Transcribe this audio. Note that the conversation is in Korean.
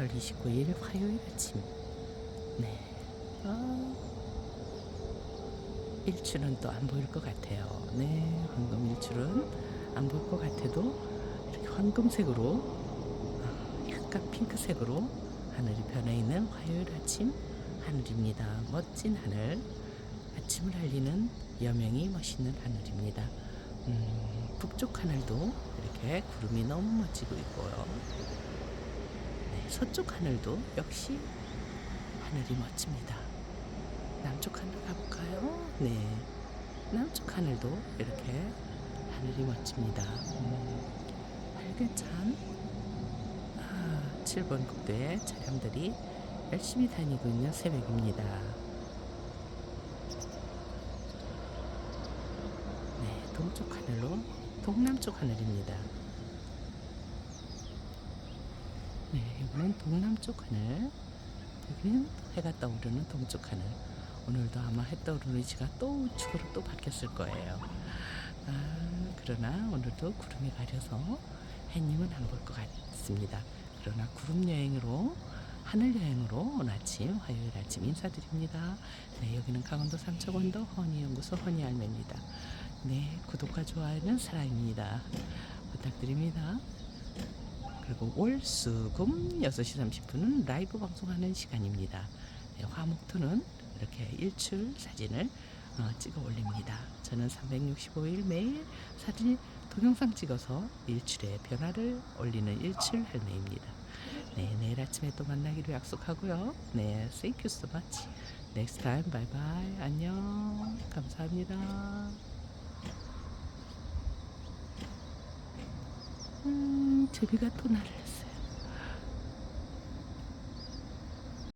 8월 29일 화요일 아침. 네. 아, 일출은 또 안 보일 것 같아요. 네, 황금 일출은 안 보일 것 같아도 이렇게 황금색으로 아, 약간 핑크색으로 하늘이 변해 있는 화요일 아침 하늘입니다. 멋진 하늘. 아침을 알리는 여명이 멋있는 하늘입니다. 음, 북쪽 하늘도 이렇게 구름이 너무 멋지고 있고요. 네, 서쪽 하늘도 역시 하늘이 멋집니다. 남쪽 하늘 가볼까요? 네. 남쪽 하늘도 이렇게 하늘이 멋집니다. 음, 활기찬 아, 7번 국도의 차량들이 열심히 다니고 있는 새벽입니다. 네, 동쪽 하늘로 동남쪽 하늘입니다. 네, 이번엔 동남쪽 하늘. 여기는 해가 떠오르는 동쪽 하늘. 오늘도 아마 해 떠오르는 위치가 또 우측으로 또 바뀌었을 거예요. 아, 그러나 오늘도 구름이 가려서 해님은 안 볼 것 같습니다. 그러나 구름 여행으로 하늘 여행으로 오늘 아침 화요일 아침 인사드립니다. 네, 여기는 강원도 삼척원도 허니연구소 허니알매입니다. 네, 구독과 좋아요는 사랑입니다. 부탁드립니다. 그리고 월, 수, 금 6시 30분은 라이브 방송하는 시간입니다. 네, 화목토는 이렇게 일출 사진을 어, 찍어 올립니다. 저는 365일 매일 사진 동영상 찍어서 일출의 변화를 올리는 일출 할매입니다. 네, 내일 아침에 또 만나기로 약속하고요. 네, thank you so much. Next time, bye bye. 안녕. 감사합니다. 음, 제비가 또 나를